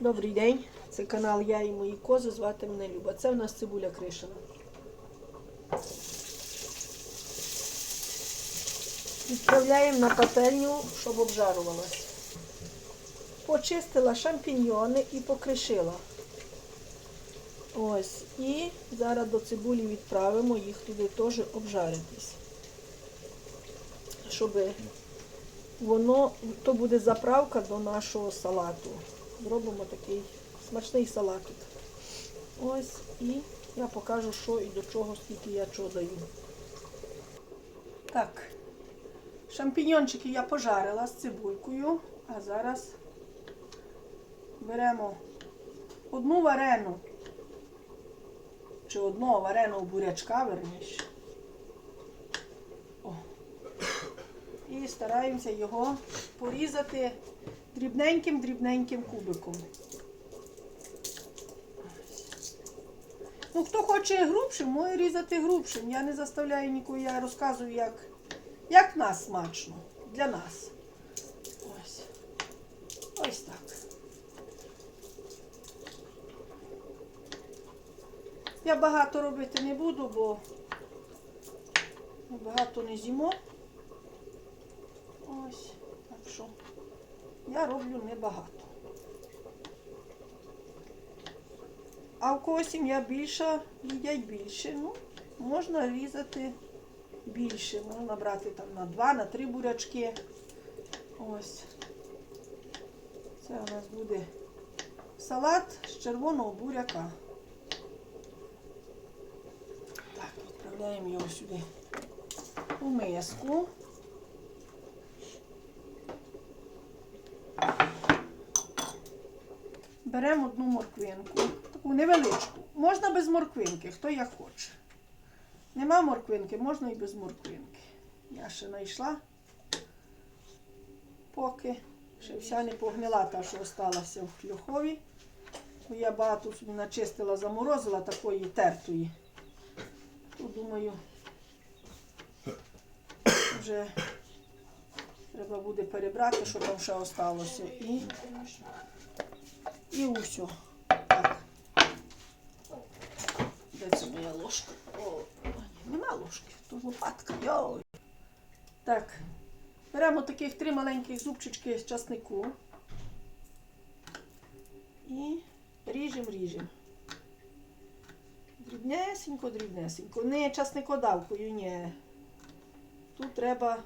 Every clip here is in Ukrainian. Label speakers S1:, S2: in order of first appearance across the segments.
S1: Добрий день, це канал Я і мої кози. Звати мене Люба. Це в нас цибуля кришена. Відправляємо на пательню, щоб обжарувалась. Почистила шампіньйони і покришила. Ось. І зараз до цибулі відправимо їх туди теж обжаритись. Щоб воно, то буде заправка до нашого салату. Зробимо такий смачний салатик. Ось і я покажу, що і до чого, скільки я чого даю. Так, шампіньончики я пожарила з цибулькою, а зараз беремо одну варену, чи одного вареного бурячка, верніше. І стараємося його порізати дрібненьким-дрібненьким кубиком. Ну, хто хоче грубшим, може різати грубшим. Я не заставляю нікого, я розказую, як, як нас смачно. Для нас. Ось. Ось так. Я багато робити не буду, бо багато не з'їмо. Ось. Так що я роблю небагато. А в когось сім'я більша, їдять більше. Ну, можна різати більше. Можна брати там на два, на три бурячки. Ось. Це у нас буде салат з червоного буряка. Так, відправляємо його сюди у миску. Беремо одну морквинку, таку невеличку. Можна без морквинки, хто як хоче. Нема морквинки, можна і без морквинки. Я ще знайшла, поки ще вся не погнила та, що осталася в клюхові. Бо я багато собі начистила, заморозила такої тертої. То думаю, вже треба буде перебрати, що там ще осталося. І і усьо. Так. Де це моя ложка? О, нема ложки, то лопатка. Йой. Так. Беремо таких три маленьких зубчички з часнику. І ріжемо, ріжемо. Дрібнесенько, дрібнесенько. Не часникодавкою, ні. Тут треба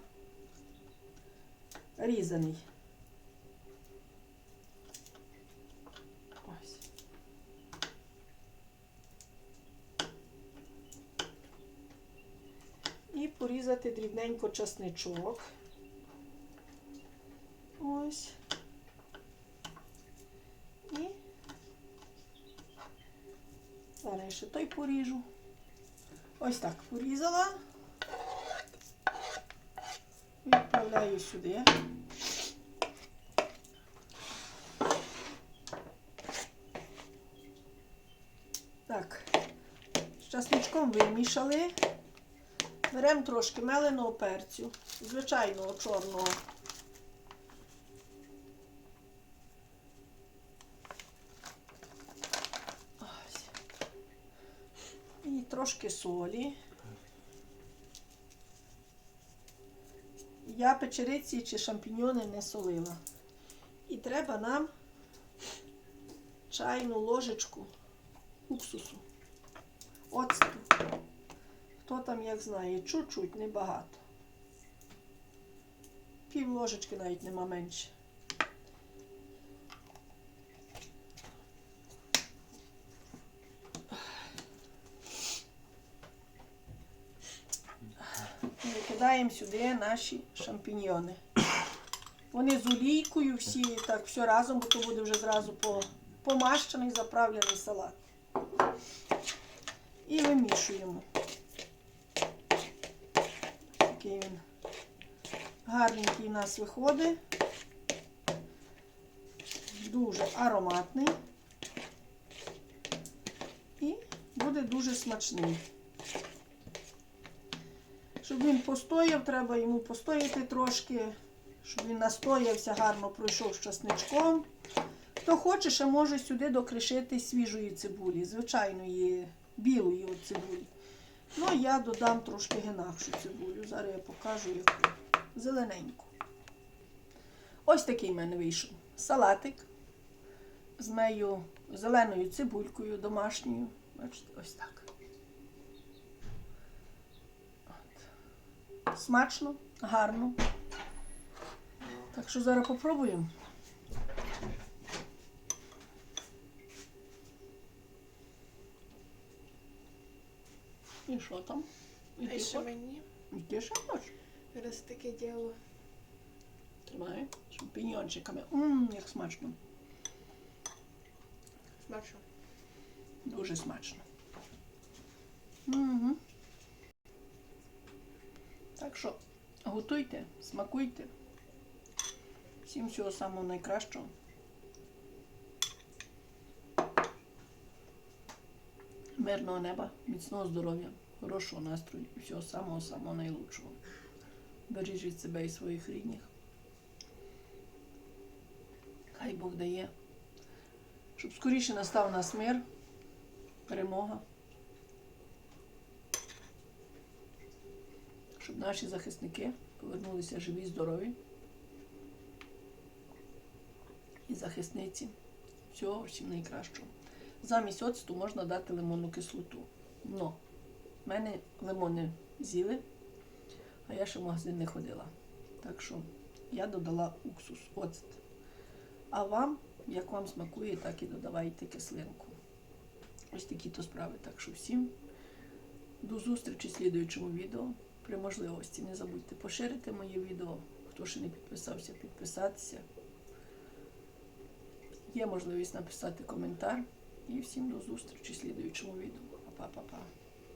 S1: різаний. Ось. І порізати дрібненько часничок. Ось. І зараз ще той поріжу. Ось так порізала. Відправляю сюди. Так, з часничком вимішали. Беремо трошки меленого перцю, звичайного чорного. І трошки солі. Я печериці чи шампіньони не солила. І треба нам чайну ложечку уксусу. Оцту. Хто там як знає, чуть-чуть, небагато. Пів ложечки навіть нема менше. Викидаємо сюди наші шампіньйони. Вони з олійкою всі, так, все разом, бо то буде вже зразу помащений, заправлений салат. І вимішуємо. Такий він гарненький у нас виходить. Дуже ароматний. І буде дуже смачний. Щоб він постояв, треба йому постояти трошки, щоб він настоявся, гарно пройшов з часничком. Хто хоче, ще може сюди докришити свіжої цибулі, звичайної білої цибулі. Ну, я додам трошки генахшу цибулю. Зараз я покажу яку. Зелененьку. Ось такий в мене вийшов. Салатик з моєю зеленою цибулькою домашньою. Бачите, ось так. От. Смачно, гарно. Так що зараз попробуємо. І що там? І
S2: А
S1: ти
S2: що
S1: хоч-
S2: мені?
S1: і ти ще хочеш?
S2: Раз таке діло.
S1: Тримай. Шампіньончиками. Ммм, як смачно.
S2: Смачно.
S1: Дуже смачно. Угу. Так що готуйте, смакуйте. Всім всього самого найкращого. Мирного неба, міцного здоров'я, хорошого настрою і всього самого самого найлучшого. Бережіть себе і своїх рідних. Хай Бог дає, щоб скоріше настав нас мир, перемога. Щоб наші захисники повернулися живі, здорові. І захисниці. Всього всім найкращого. Замість оцту можна дати лимонну кислоту. Но в мене лимони з'їли, а я ще в магазин не ходила. Так що я додала уксус, оцет. А вам, як вам смакує, так і додавайте кислинку. Ось такі то справи. Так що всім до зустрічі в слідуючому відео. При можливості не забудьте поширити моє відео. Хто ще не підписався, підписатися. Є можливість написати коментар. І всім до зустрічі в слідуючому відео. Па-па-па-па.